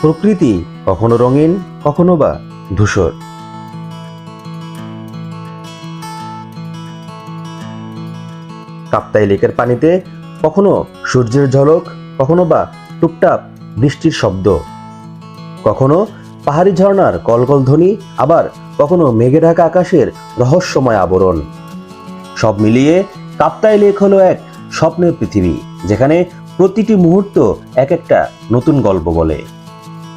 প্রকৃতি কখনো রঙিন, কখনো বা ধূসর। কাপ্তাই লেকের পানিতে কখনো সূর্যের ঝলক, কখনো বা টুপটাপ বৃষ্টির শব্দ। কখনো পাহাড়ি ঝর্ণার কলকল ধ্বনি, আবার কখনো মেঘে ঢাকা আকাশের রহস্যময় আবরণ। সব মিলিয়ে কাপ্তাই লেক হলো এক স্বপ্নের পৃথিবী, যেখানে প্রতিটি মুহূর্ত এক একটা নতুন গল্প বলে।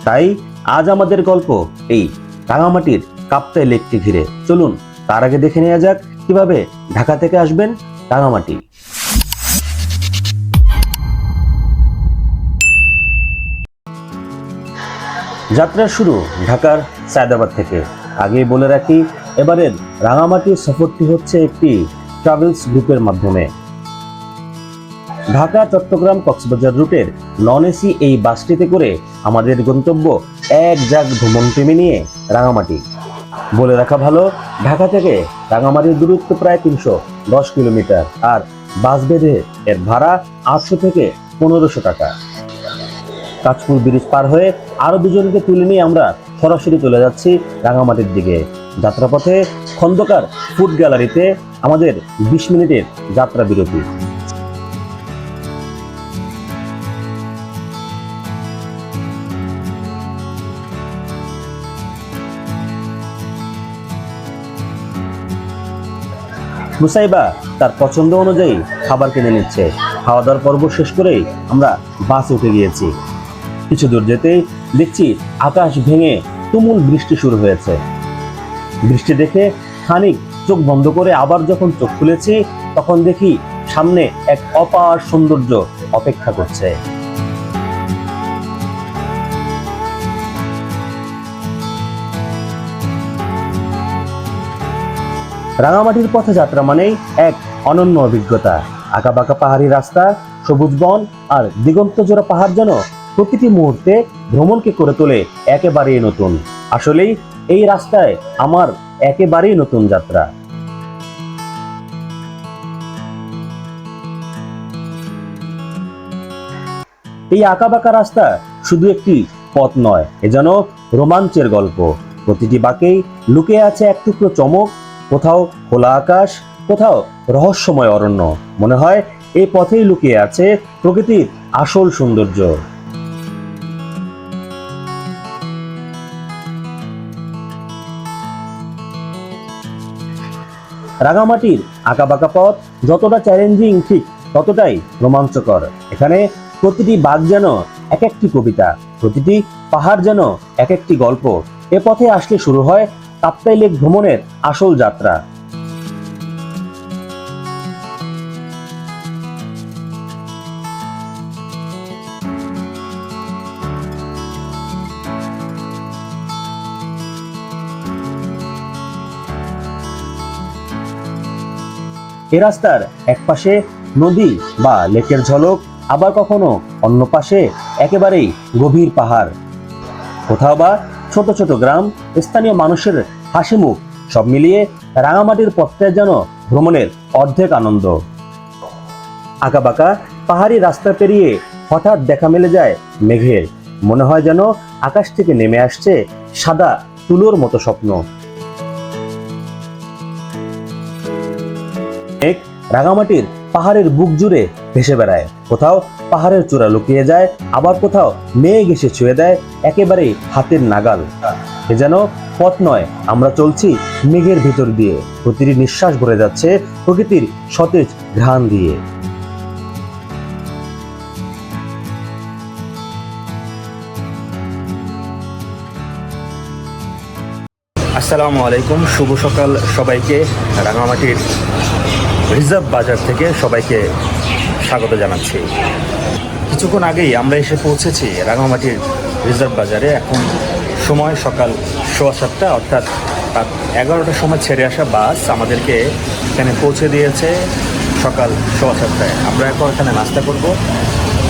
তাই আজ আমাদের গল্প এই রাঙামাটির কাপ্তাই লেকটি ঘিরে। চলুন, তার আগে দেখে নেওয়া যাক কীভাবে ঢাকা থেকে আসবেন রাঙামাটি। যাত্রা শুরু ঢাকার সায়দাবাদ থেকে। আগেই বলে রাখি, এবারের রাঙামাটির সফরটি হচ্ছে একটি ট্রাভেলস গ্রুপের মাধ্যমে। ঢাকা চট্টগ্রাম কক্সবাজার রুটের নন এসি এই বাসটিতে করে আমাদের গন্তব্য এক জাগ ভ্রমণ প্রেমী নিয়ে রাঙামাটি। বলে রাখা ভালো, ঢাকা থেকে রাঙামাটির দূরত্ব প্রায় তিনশো দশ কিলোমিটার আর বাস বেঁধে এর ভাড়া আটশো থেকে পনেরোশো টাকা। কাঁচপুর ব্রিজ পার হয়ে আরও দুজনকে তুলে নিয়ে আমরা সরাসরি চলে যাচ্ছি রাঙামাটির দিকে। যাত্রাপথে খন্দকার ফুড গ্যালারিতে আমাদের বিশ মিনিটের যাত্রা বিরতি মুসাইবা তার পছন্দ অনুযায়ী খাবার কিনে নিচ্ছে। খাওয়া দাওয়ার পর্ব শেষ করেই আমরা বাসে উঠে গিয়েছি। কিছু দূর যেতেই দেখছি আকাশ ভেঙে তুমুল বৃষ্টি শুরু হয়েছে। বৃষ্টি দেখে খানিক চোখ বন্ধ করে আবার যখন চোখ খুলেছি, তখন দেখি সামনে এক অপার সৌন্দর্য অপেক্ষা করছে। রাঙামাটির পথে যাত্রা মানেই এক অনন্য অভিজ্ঞতা। আঁকাবাঁকা পাহাড়ি রাস্তা, সবুজ বন আর দিগন্ত জোড়া পাহাড় যেন প্রতিটি মুহূর্তে ভ্রমণকে করে তোলে একেবারেই নতুন। আসলেই এই রাস্তায় আমার একেবারেই নতুন যাত্রা। এই আঁকাবাঁকা রাস্তা শুধু একটি পথ নয়, এ যেন রোমাঞ্চের গল্প। প্রতিটি বাঁকেই লুকিয়ে আছে এক টুকরো চমক কোথাও খোলা আকাশ, কোথাও রহস্যময় অরণ্য। মনে হয় এই পথেই লুকিয়ে আছে প্রকৃতির আসল সৌন্দর্য। রাঙামাটির আঁকাবাঁকা পথ যতটা চ্যালেঞ্জিং ঠিক ততটাই রোমাঞ্চকর। এখানে প্রতিটি বাঘ যেন এক একটি কবিতা, প্রতিটি পাহাড় যেন এক একটি গল্প। এ পথে আসলে শুরু হয় কাপ্তাই লেক ভ্রমণের আসল যাত্রা। এ রাস্তার এক পাশে নদী বা লেকের ঝলক, আবার কখনো অন্য পাশে একেবারেই গভীর পাহাড়। কোথাও বা ছোট ছোট গ্রাম, স্থানীয় মানুষের হাসি মুখ সব মিলিয়ে রাঙামাটির পথটা যেন ভ্রমণের অর্ধেক আনন্দ। আঁকাবাঁকা পাহাড়ি রাস্তা পেরিয়ে হঠাৎ দেখা মেলে যায় মেঘের মনে হয় যেন আকাশ থেকে নেমে আসছে সাদা তুলোর মতো স্বপ্ন। এক রাঙামাটির পাহাড়ের বুক জুড়ে ভেসে বেড়ায়। কোথাও পাহাড়ের চূড়া লুকিয়ে যায়, আবার কোথাও মেঘ এসে ছুঁয়ে দেয় একেবারে হাতের নাগাল। এ যেন পথ নয়, আমরা চলছি মেঘের ভিতর দিয়ে। প্রতিটি নিঃশ্বাস ভরে যাচ্ছে প্রকৃতির সতেজ ঘ্রাণ দিয়ে। আসসালামু আলাইকুম, শুভ সকাল সবাইকে। রাঙামাটির রিজার্ভ বাজার থেকে সবাইকে স্বাগত জানাচ্ছি। কিছুক্ষণ আগেই আমরা এসে পৌঁছেছি রাঙামাটির রিজার্ভ বাজারে। এখন সময় সকাল সোয়া সাতটা, অর্থাৎ রাত এগারোটার সময় ছেড়ে আসা বাস আমাদেরকে এখানে পৌঁছে দিয়েছে সকাল সোয়া সাতটায়। আমরা এখন এখানে নাস্তা করব।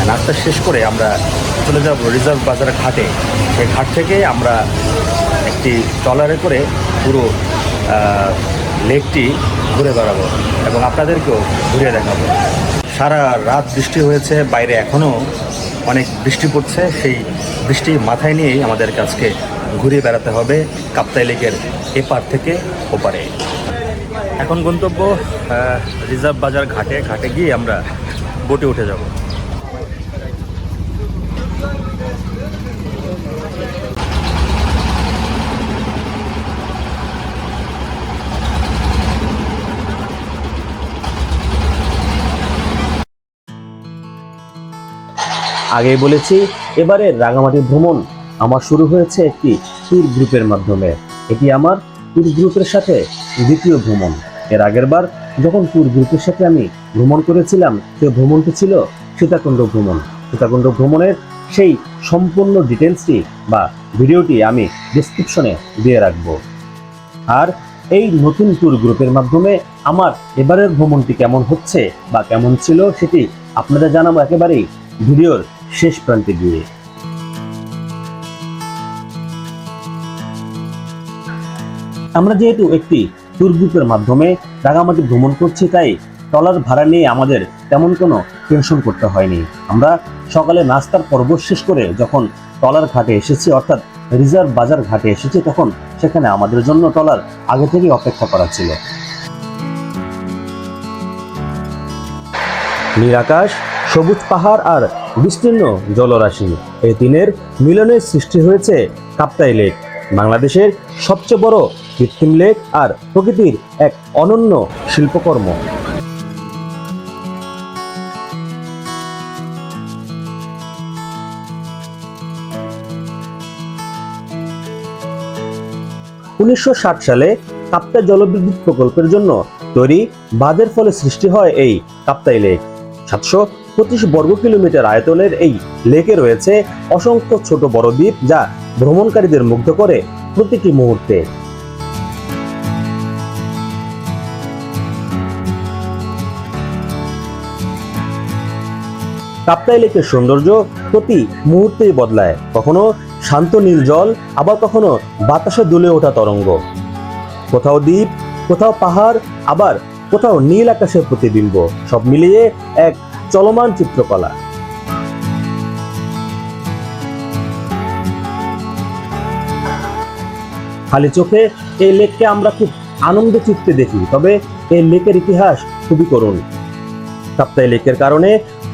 নাস্তা শেষ করে আমরা চলে যাব রিজার্ভ বাজারের ঘাটে। সেই ঘাট থেকে আমরা একটি ট্রলারে করে পুরো লেকটি ঘুরে বেড়াবো এবং আপনাদেরকেও ঘুরে দেখাবো। সারা রাত বৃষ্টি হয়েছে, বাইরে এখনও অনেক বৃষ্টি পড়ছে। সেই বৃষ্টি মাথায় নিয়েই আমাদের কাছকে ঘুরে বেড়াতে হবে কাপ্তাই লেকের এপার থেকে ওপারে। এখন গন্তব্য রিজার্ভ বাজার ঘাটে। ঘাটে গিয়ে আমরা বোটে উঠে যাব। আগেই বলেছি, এবারে রাঙামাটি ভ্রমণ আমার শুরু হয়েছে একটি ট্যুর গ্রুপের মাধ্যমে। এটি আমার ট্যুর গ্রুপের সাথে দ্বিতীয় ভ্রমণ। এর আগের বার যখন ট্যুর গ্রুপের সাথে আমি ভ্রমণ করেছিলাম সে ভ্রমণটি ছিল সীতাকুণ্ড ভ্রমণ। সীতাকুণ্ড ভ্রমণের সেই সম্পূর্ণ ডিটেলসটি বা ভিডিওটি আমি ডিসক্রিপশনে দিয়ে রাখব। আর এই নতুন ট্যুর গ্রুপের মাধ্যমে আমার এবারের ভ্রমণটি কেমন হচ্ছে বা কেমন ছিল সেটি আপনাদের জানাব একেবারেই। ভিডিওর শেষ প্রান্তে গিয়ে। আমরা যেহেতু একটি ট্যুর গ্রুপের মাধ্যমে রাঙামাটি ভ্রমণ করছি, তাই ট্রলার ভাড়া নিয়ে আমাদের তেমন কোনো টেনশন করতে হয়নি। আমরা সকালে নাস্তার পর্ব শেষ করে যখন ট্রলার ঘাটে এসেছি, অর্থাৎ রিজার্ভ বাজার ঘাটে এসেছি, তখন সেখানে আমাদের জন্য ট্রলার আগে থেকেই অপেক্ষা করা ছিল। নীল আকাশ সবুজ পাহাড় আর বিস্তীর্ণ জলরাশি। এই তিনের মিলনে সৃষ্টি হয়েছে কাপ্তাই লেক, বাংলাদেশের সবচেয়ে বড় কৃত্রিম লেক আর প্রকৃতির এক অনন্য শিল্পকর্ম। উনিশশো ষাট সালে কাপ্তাই জলবিদ্যুৎ প্রকল্পের জন্য তৈরি বাঁধের ফলে সৃষ্টি হয় এই কাপ্তাই লেক। সাতশো পঁচিশ বর্গ কিলোমিটার আয়তনের এই লেকে রয়েছে অসংখ্য ছোট বড় দ্বীপ যা ভ্রমণকারীদের মুগ্ধ করে প্রতিটি মুহূর্তে। কাপ্তাই লেকের সৌন্দর্য প্রতি মুহূর্তেই বদলায়। কখনো শান্ত নীল জল, আবার কখনো বাতাসে দুলে ওঠা তরঙ্গ। কোথাও দ্বীপ, কোথাও পাহাড়, আবার কোথাও নীল আকাশের প্রতিবিম্ব। সব মিলিয়ে এক চলমান চিত্রকলা। খালি চোখে এই লেককে আমরা খুব আনন্দ চিত্তে দেখি, তবে এই লেকের ইতিহাস খুবই করুণ। কাপ্তাই লেকের কারণে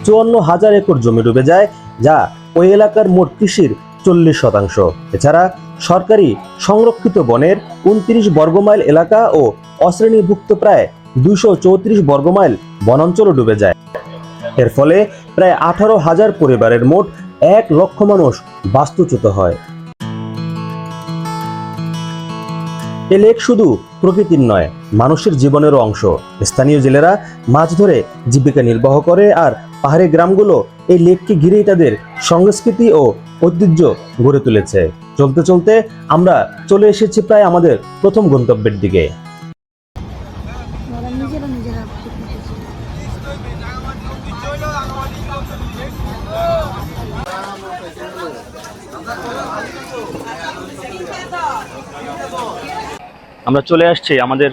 চুয়ান্ন হাজার একর জমি ডুবে যায়, যা ওই এলাকার মোট কৃষির চল্লিশ শতাংশ। এছাড়া সরকারি সংরক্ষিত বনের উনত্রিশ বর্গমাইল এলাকা ও অশ্রেণীভুক্ত প্রায় দুশো চৌত্রিশ বর্গমাইল বনাঞ্চলও ডুবে যায়। এর ফলে প্রায় আঠারো হাজার পরিবারের মোট এক লক্ষ মানুষ বাস্তুচ্যুত হয়। এ লেক শুধু প্রকৃতির নয়, মানুষের জীবনেরও অংশ। স্থানীয় জেলেরা মাছ ধরে জীবিকা নির্বাহ করে আর পাহাড়ি গ্রামগুলো এই লেককে ঘিরেই তাদের সংস্কৃতি ও ঐতিহ্য গড়ে তুলেছে। চলতে চলতে আমরা চলে এসেছি প্রায় আমাদের প্রথম গন্তব্যের দিকে। আমরা চলে আসছি, আমাদের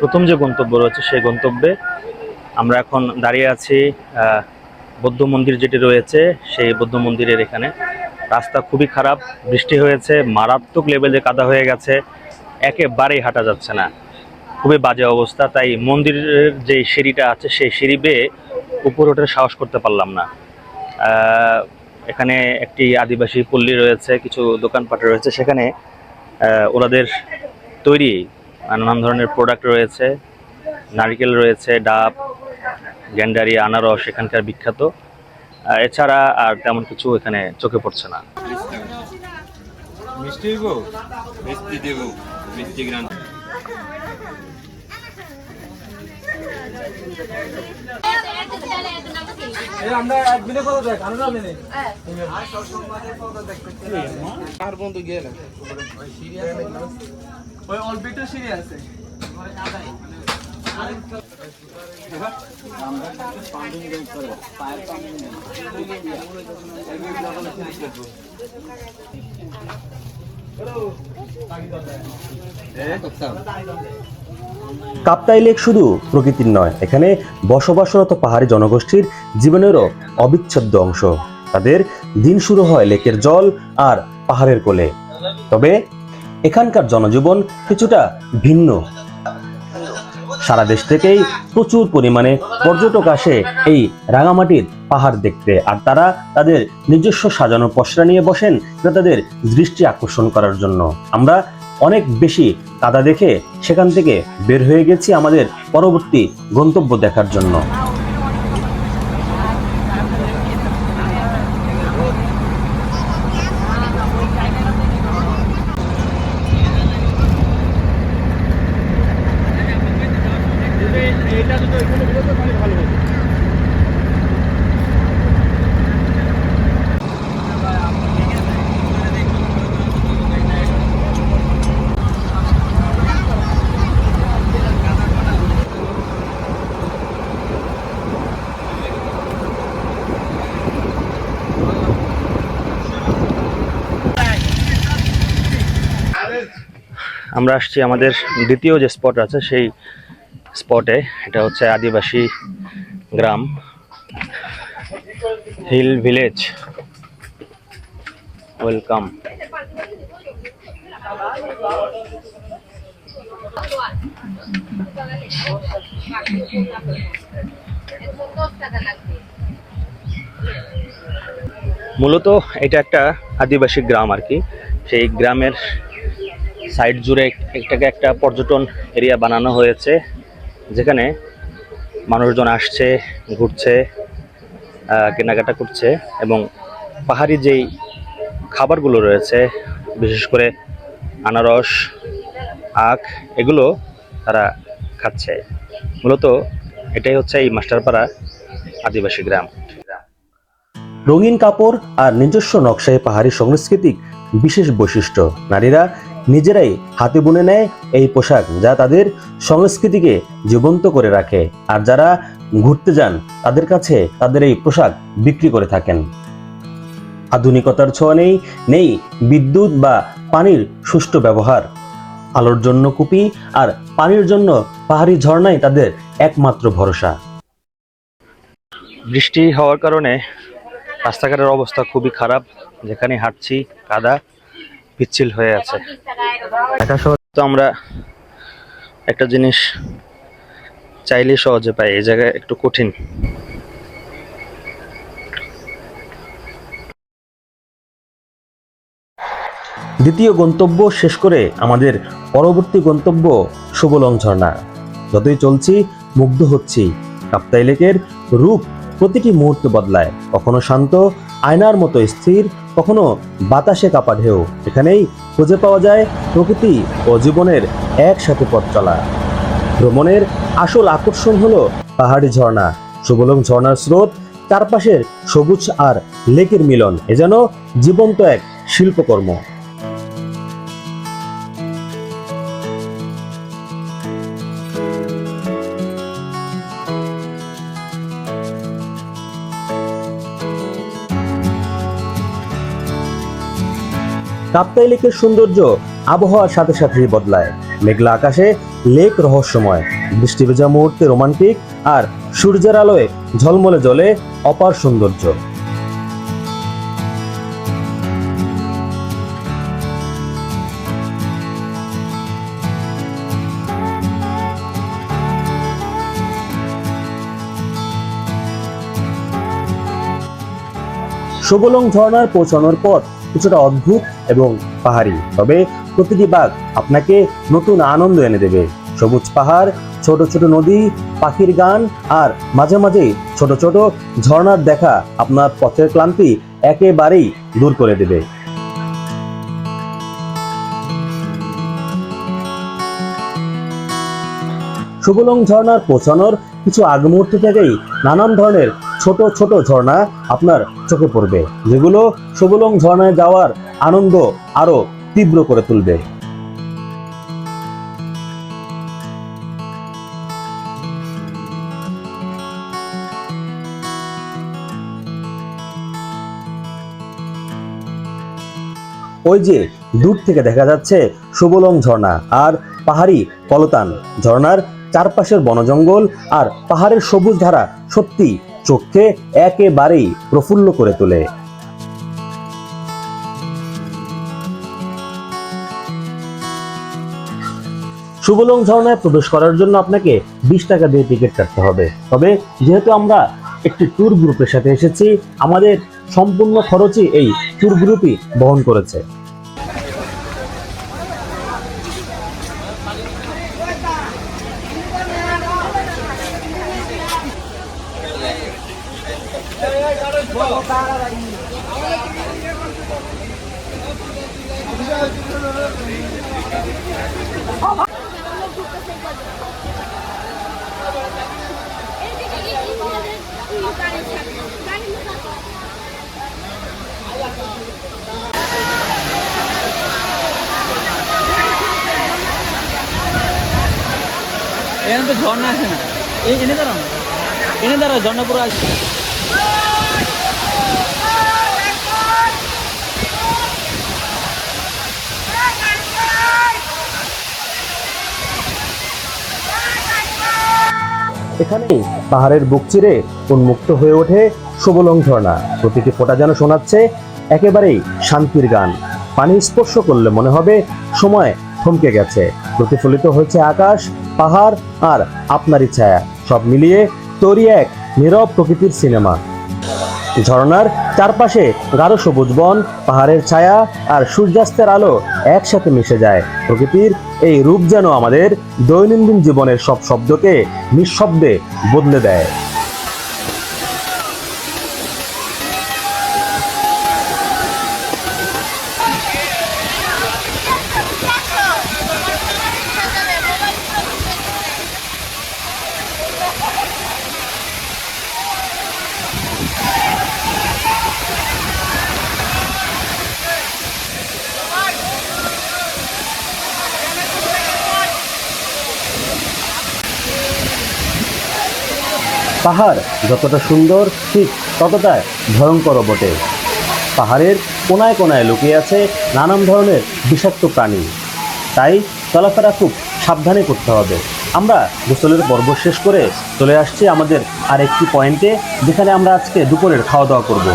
প্রথম যে গন্তব্য রয়েছে সেই গন্তব্যে। আমরা এখন দাঁড়িয়ে আছি বৌদ্ধ মন্দির যেটি রয়েছে, সেই বৌদ্ধ মন্দিরের এখানে। রাস্তা খুবই খারাপ, বৃষ্টি হয়েছে, মারাত্মক লেভেলে কাদা হয়ে গেছে, একেবারেই হাঁটা যাচ্ছে না। খুবই বাজে অবস্থা, তাই মন্দিরের যে সিঁড়িটা আছে, সেই সিঁড়ি বেয়ে উপরে ওঠার সাহস করতে পারলাম না। এখানে একটি আদিবাসী পল্লী রয়েছে, কিছু দোকানপাট রয়েছে, সেখানে ওনাদের তৈরি। নানান ধরনের প্রোডাক্ট রয়েছে। নারকেল রয়েছে ডাব গ্যান্ডারি আনারস এখানকার বিখ্যাত। এছাড়া আর তেমন কিছু এখানে চোখে পড়ছে না। মিষ্টি দিব মিষ্টি দেব মিষ্টি গ্রান। আর বন্ধু গেলে ওই সিঁড়ি আছে। কাপ্তাই লেক শুধু প্রকৃতির নয়, এখানে বসবাসরত পাহাড়ি জনগোষ্ঠীর জীবনেরও অবিচ্ছেদ্য অংশ। তাদের দিন শুরু হয় লেকের জল আর পাহাড়ের কোলে। তবে এখানকার জনজীবন কিছুটা ভিন্ন। সারা দেশ থেকেই প্রচুর পরিমাণে পর্যটক আসে এই রাঙামাটির পাহাড় দেখতে, আর তারা তাদের নিজস্ব সাজানো পসরা নিয়ে বসেন তাদের দৃষ্টি আকর্ষণ করার জন্য। আমরা অনেক বেশি কাদা দেখে সেখান থেকে বের হয়ে গেছি আমাদের পরবর্তী গন্তব্য দেখার জন্য। আমরা আসছি আমাদের দ্বিতীয় যে স্পট আছে, সেই স্পটে এটা হচ্ছে আদিবাসী গ্রাম হিল ভিলেজ ওয়েলকাম মূলত এটা একটা আদিবাসী গ্রাম আর কি। সেই গ্রামের সাইড জুড়ে এটাকে একটা পর্যটন এরিয়া বানানো হয়েছে, যেখানে মানুষজন আসছে, ঘুরছে কেনাকাটা করছে এবং পাহাড়ি যেই খাবারগুলো রয়েছে, বিশেষ করে আনারস, আখ, এগুলো তারা খাচ্ছে। মূলত এটাই হচ্ছে এই মাস্টারপাড়া আদিবাসী গ্রাম। রঙিন কাপড় আর নিজস্ব নকশায় পাহাড়ি সাংস্কৃতিক বিশেষ বৈশিষ্ট্য। নারীরা নিজেরাই হাতে বুনে নেয় এই পোশাক যা তাদের সংস্কৃতিকে জীবন্ত করে রাখে। আর যারা ঘুরতে যান, তাদের কাছে তাদের এই পোশাক বিক্রি করে থাকেন। আধুনিকতার ছোঁয়া নেই নেই বিদ্যুৎ বা পানির সুষ্ঠু ব্যবহার। আলোর জন্য কুপি আর পানির জন্য পাহাড়ি ঝর্ণাই তাদের একমাত্র ভরসা। বৃষ্টি হওয়ার কারণে রাস্তাঘাটের অবস্থা খুবই খারাপ। যেখানে হাঁটছি কাদা পিচ্ছিল হয়ে আছে। ঢাকা শহরে তো আমরা একটা জিনিস চাইলে সহজে পাই এই জায়গায় একটু কঠিন। দ্বিতীয় গন্তব্য শেষ করে আমাদের পরবর্তী গন্তব্য সুবলং ঝর্ণা যতই চলছি মুগ্ধ হচ্ছি। কাপ্তাই লেকের রূপ প্রতিটি মুহূর্ত বদলায়। কখনো শান্ত, আয়নার মতো স্থির, কখনো বাতাসে কাপা ঢেউ। এখানেই খুঁজে পাওয়া যায় প্রকৃতি ও জীবনের একসাথে পথ চলা। ভ্রমণের আসল আকর্ষণ হলো পাহাড়ি ঝর্ণা। সুবলং ঝর্ণার স্রোত, চারপাশের সবুজ আর লেকের মিলন। এ যেন জীবন্ত এক শিল্পকর্ম। কাপ্তাই লেকের সৌন্দর্য আবহাওয়ার সাথে সাথেই বদলায়। মেঘলা আকাশে লেক রহস্যময় বৃষ্টি ভেজা মুহূর্তে রোমান্টিক আর সূর্যের আলোয় ঝলমলে জলে অপার সৌন্দর্য। সুবলং ঝর্ণার পৌঁছানোর পথ কিছুটা অদ্ভুত এবং পাহাড়ি। তবে প্রতিটি বাঘ আপনাকে নতুন আনন্দ এনে দেবে। সবুজ পাহাড়, ছোট ছোট নদী, পাখির গান আর মাঝে মাঝে ছোট ছোট ঝর্ণার দেখা আপনার পথের ক্লান্তি একেবারেই দূর করে দেবে। সুবলং ঝর্ণার পৌঁছানোর কিছু আগ মুহূর্ত থেকেই নানান ধরনের ছোট ছোট ঝর্ণা আপনার চোখে পড়বে। যেগুলো সুবলং ঝর্ণায় যাওয়ার আনন্দ আরও তীব্র করে তুলবে। ওই যে দূর থেকে দেখা যাচ্ছে সুবলং ঝর্ণা আর পাহাড়ি কলতান। ঝর্ণার চারপাশের বনজঙ্গল আর পাহাড়ের সবুজ ধারা সত্যি চোখকে একেবারেই প্রফুল্ল করে তোলে। সুবলং ঝর্ণায় প্রবেশ করার জন্য আপনাকে বিশ টাকা দিয়ে টিকিট কাটতে হবে। তবে যেহেতু আমরা একটি ট্যুর গ্রুপের সাথে এসেছি, আমাদের সম্পূর্ণ খরচই এই ট্যুর গ্রুপই বহন করেছে। তো ঝর্ণা আছে না? এই এনে দাঁড়াও এনে দাঁড়াও, ঝর্ণা পুরো আছে এখানেই পাহাড়ের বুক চিরে উন্মুক্ত হয়ে ওঠে সুবলং ঝর্ণা। প্রতিটি ফোঁটা যেন শোনাচ্ছে একেবারেই শান্তির গান। পানি স্পর্শ করলে মনে হবে সময় থমকে গেছে। প্রতিফলিত হয়েছে আকাশ, পাহাড় আর আপনারই ছায়া সব মিলিয়ে তৈরি এক নীরব প্রকৃতির সিনেমা। ঝর্ণার চারপাশে গাঢ় সবুজ বন, পাহাড়ের ছায়া আর সূর্যাস্তের আলো একসাথে মিশে যায়। প্রকৃতির এই রূপ যেন আমাদের দৈনন্দিন জীবনের সব শব্দকে নিঃশব্দে বদলে দেয়। পাহাড় যতটা সুন্দর, ঠিক ততটা ভয়ঙ্কর বটে। পাহাড়ের কোনায় কোনায় লুকিয়ে আছে নানান ধরনের বিষাক্ত প্রাণী। তাই চলাফেরা খুব সাবধানে করতে হবে। আমরা গোসলের পর্ব শেষ করে চলে আসছি আমাদের আরেকটি পয়েন্টে, যেখানে আমরা আজকে দুপুরের খাওয়া দাওয়া করব।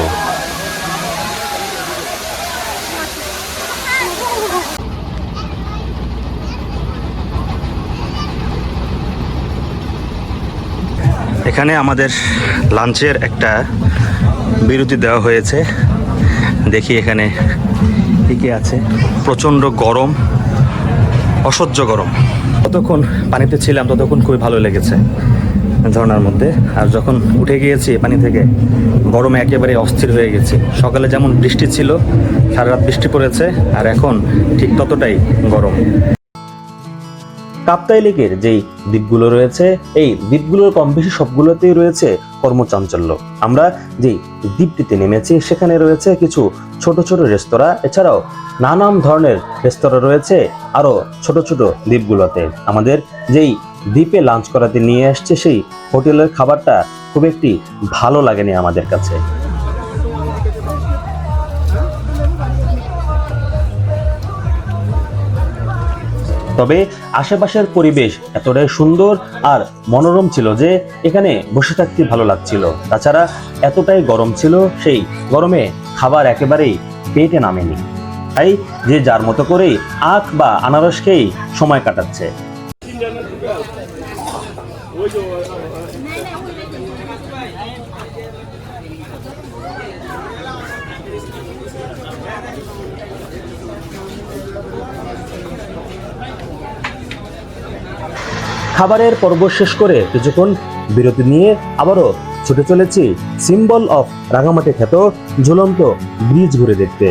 এখানে আমাদের লাঞ্চের একটা বিরতি দেওয়া হয়েছে। দেখি এখানে কি আছে। প্রচণ্ড গরম, অসহ্য গরম। যতক্ষণ পানিতে ছিলাম ততক্ষণ খুবই ভালো লেগেছে ঝর্ণার মধ্যে। আর যখন উঠে গিয়েছি পানি থেকে, গরমে একেবারে অস্থির হয়ে গেছি। সকালে যেমন বৃষ্টি ছিল, সারা রাত বৃষ্টি পড়েছে, আর এখন ঠিক ততটাই গরম। কাপ্তাই লেকের যেই দ্বীপগুলো রয়েছে, এই দ্বীপগুলোর কম বেশি সবগুলোতেই রয়েছে কর্মচাঞ্চল্য। আমরা যেই দ্বীপটিতে নেমেছি, সেখানে রয়েছে কিছু ছোট ছোট রেস্তোরাঁ, এছাড়াও নানান ধরনের রেস্তোরাঁ রয়েছে আরও ছোট ছোট দ্বীপগুলোতে। আমাদের যেই দ্বীপে লাঞ্চ করাতে নিয়ে আসছে, সেই হোটেলের খাবারটা খুব একটি ভালো লাগেনি আমাদের কাছে। তবে আশেপাশের পরিবেশ এতটাই সুন্দর আর মনোরম ছিল যে এখানে বসে থাকতে ভালো লাগছিল। তাছাড়া এতটাই গরম ছিল, সেই গরমে খাবার একেবারেই পেটে নামেনি। তাই যে যার মতো করেই আখ বা আনারস খেয়েই সময় কাটাচ্ছে। খাবারের পর্ব শেষ করে কিছুক্ষণ বিরতি নিয়ে আবারও ছুটে চলেছি সিম্বল অফ রাঙামাটি খ্যাত ঝুলন্ত ব্রিজ ঘুরে দেখতে।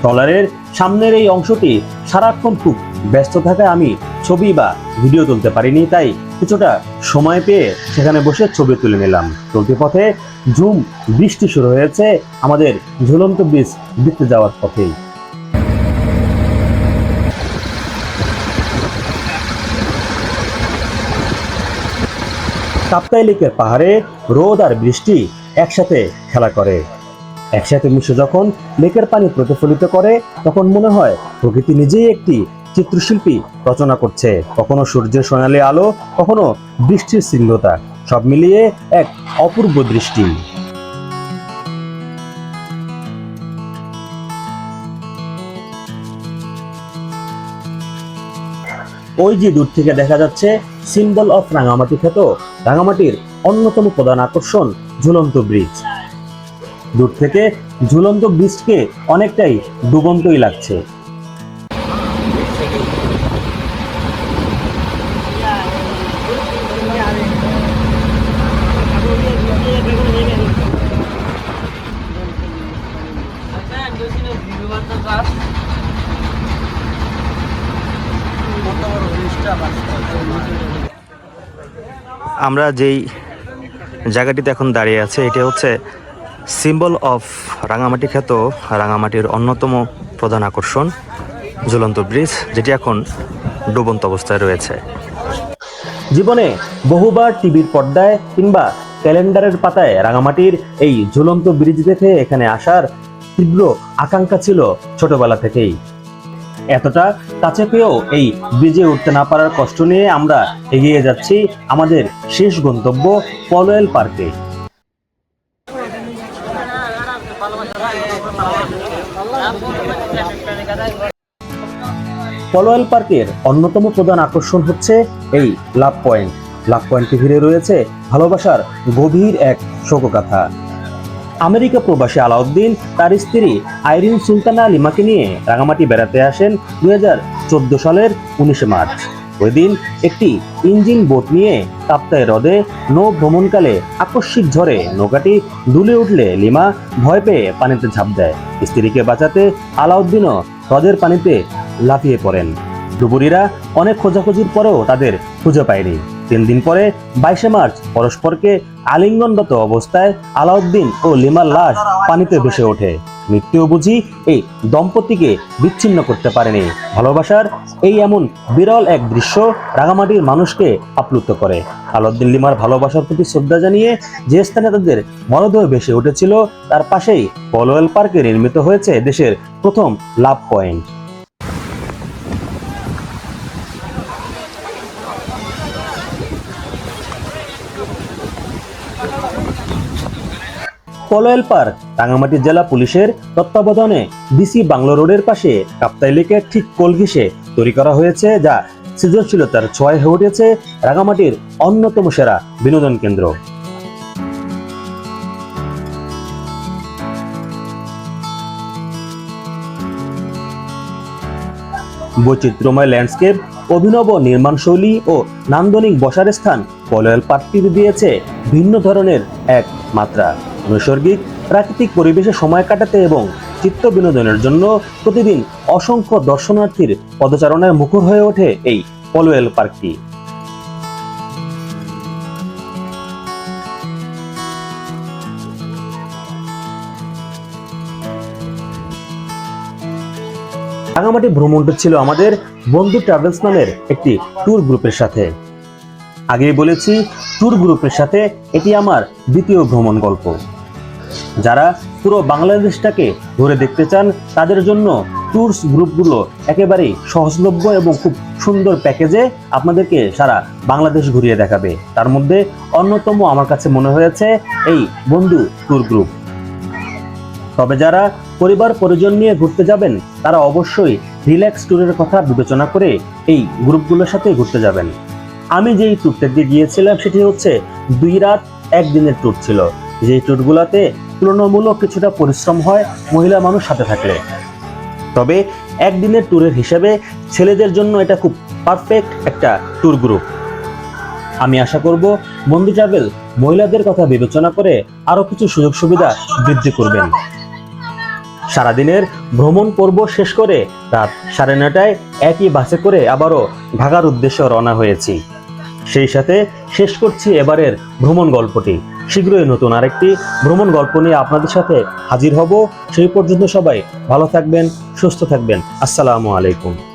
ট্রলারের সামনের এই অংশটি সারাক্ষণ খুব ব্যস্ত থাকায় আমি ছবি বা ভিডিও তুলতে পারিনি, তাই কিছুটা সময় পেয়ে সেখানে বসে ছবি তুলে নিলাম। চলতি পথে ঝুম বৃষ্টি শুরু হয়েছে, আমাদের ঝুলন্ত ব্রিজ দেখতে যাওয়ার পথেই। কাপ্তাই লেকের পাহাড়ে রোদ আর বৃষ্টি একসাথে খেলা করে। একসাথে মিশে যখন লেকের পানি প্রতিফলিত করে, তখন মনে হয় প্রকৃতি নিজেই একটি চিত্রশিল্পী রচনা করছে। কখনো সূর্যের সোনালি আলো, কখনো বৃষ্টির সিন্ধতা সব মিলিয়ে এক অপূর্ব দৃষ্টি। ওই যে দূর থেকে দেখা যাচ্ছে সিম্বল অফ রাঙামাটি খ্যাত রাঙামাটির অন্যতম প্রধান আকর্ষণ ঝুলন্ত ব্রিজ। দূর থেকে ঝুলন্ত ব্রিজকে অনেকটাই ডুবন্তই লাগছে। আমরা যেই জায়গাটিতে এখন দাঁড়িয়ে আছে, এটা হচ্ছে সিম্বল অফ রাঙামাটি খ্যাত রাঙামাটির অন্যতম প্রধান আকর্ষণ, ঝুলন্ত ব্রিজ যেটি এখন ডুবন্ত অবস্থায় রয়েছে। জীবনে বহুবার টিভির পর্দায় কিংবা ক্যালেন্ডারের পাতায় রাঙামাটির এই ঝুলন্ত ব্রিজ দেখে এখানে আসার তীব্র আকাঙ্ক্ষা ছিল ছোটবেলা থেকেই। এতটা কাছে পেয়েও এই ব্রিজে উঠতে না পারার কষ্ট নিয়ে আমরা এগিয়ে যাচ্ছি আমাদের শেষ গন্তব্য পলোয়েল পার্কে। পলোয়েল পার্কের অন্যতম প্রধান আকর্ষণ হচ্ছে এই লাভ পয়েন্ট। লাভ পয়েন্টকে ঘিরে রয়েছে ভালোবাসার গভীর এক শোকগাথা। আমেরিকা প্রবাসী আলাউদ্দিন, তার স্ত্রী আইরিন সুলতানা লিমাকে নিয়ে রাঙামাটি বেড়াতে আসেন দু হাজার চোদ্দ সালের উনিশে মার্চ। ওই দিন একটি ইঞ্জিন বোট নিয়ে কাপ্তায় হ্রদে নৌ ভ্রমণকালে আকস্মিক ঝড়ে নৌকাটি দুলে উঠলে লিমা ভয় পেয়ে পানিতে ঝাঁপ দেয়। স্ত্রীকে বাঁচাতে আলাউদ্দিনও হ্রদের পানিতে লাফিয়ে পড়েন। ডুবুরিরা অনেক খোঁজাখুঁজির পরেও তাদের খুঁজে পায়নি। তিন দিন পরে বাইশে মার্চ পরস্পরকে আলিঙ্গনগত অবস্থায় আলাউদ্দিন ও লিমার লাশ পানিতে ভেসে ওঠে। মৃত্যুও বুঝি এই দম্পতিকে বিচ্ছিন্ন করতে পারেনি। ভালোবাসার এই এমন বিরল এক দৃশ্য রাঙামাটির মানুষকে আপ্লুত করে। আলাউদ্দিন লিমার ভালোবাসার প্রতি শ্রদ্ধা জানিয়ে যে স্থানে তাদের মরদেহ ভেসে উঠেছিল, তার পাশেই পলোয়েল পার্কে নির্মিত হয়েছে দেশের প্রথম love point. Polwel park Rangamati জেলা পুলিশের তত্ত্বাবধানে ডিসি বাংলো রোডের পাশে কাপ্তাই লেকের ঠিক কোল তৈরি করা হয়েছে যা সৃজনশীলতার ছোঁয়ায় হয়ে উঠেছে রাঙামাটির অন্যতম সেরা বিনোদন কেন্দ্র। বৈচিত্র্যময় ল্যান্ডস্কেপ, অভিনব নির্মাণশৈলী ও নান্দনিক বসার স্থান পলয়েল পার্কটিতে দিয়েছে ভিন্ন ধরনের এক মাত্রা। নৈসর্গিক, প্রাকৃতিক পরিবেশে সময় কাটাতে এবং চিত্ত বিনোদনের জন্য প্রতিদিন অসংখ্য দর্শনার্থীর পদচারণায় মুখর হয়ে ওঠে এই পলয়েল পার্কটি। রাঙামাটি ভ্রমণটা ছিল আমাদের বন্ধু ট্রাভেলস নামের একটি ট্যুর গ্রুপের সাথে। আগেই বলেছি, ট্যুর গ্রুপের সাথে এটি আমার দ্বিতীয় ভ্রমণ গল্প। যারা পুরো বাংলাদেশটাকে ঘুরে দেখতে চান, তাদের জন্য ট্যুরস গ্রুপগুলো একেবারেই সহজলভ্য এবং খুব সুন্দর প্যাকেজে আপনাদেরকে সারা বাংলাদেশ ঘুরিয়ে দেখাবে। তার মধ্যে অন্যতম আমার কাছে মনে হয়েছে এই বন্ধু ট্যুর গ্রুপ তবে যারা পরিবার পরিজন নিয়ে ঘুরতে যাবেন, তারা অবশ্যই রিল্যাক্স ট্যুরের কথা বিবেচনা করে এই গ্রুপগুলোর সাথে ঘুরতে যাবেন। আমি যেই ট্যুরটা দিয়ে গিয়েছিলাম, সেটি হচ্ছে দুই রাত, একদিনের ট্যুর ছিল। যেই ট্যুরগুলোতে তুলনামূলক কিছুটা পরিশ্রম হয় মহিলা মানুষ সাথে থাকলে। তবে একদিনের ট্যুরের হিসাবে ছেলেদের জন্য এটা খুব পারফেক্ট একটা ট্যুর গ্রুপ আমি আশা করব বন্ধু ট্রাভেল মহিলাদের কথা বিবেচনা করে আরও কিছু সুযোগ সুবিধা বৃদ্ধি করবেন। সারাদিনের ভ্রমণ পর্ব শেষ করে রাত সাড়ে নটায় একই বাসে করে আবারও ঢাকার উদ্দেশ্যে রওনা হয়েছি। সেই সাথে শেষ করছি এবারের ভ্রমণ গল্পটি। শীঘ্রই নতুন আরেকটি ভ্রমণ গল্প নিয়ে আপনাদের সাথে হাজির হব। সেই পর্যন্ত সবাই ভালো থাকবেন, সুস্থ থাকবেন। আসসালামু আলাইকুম।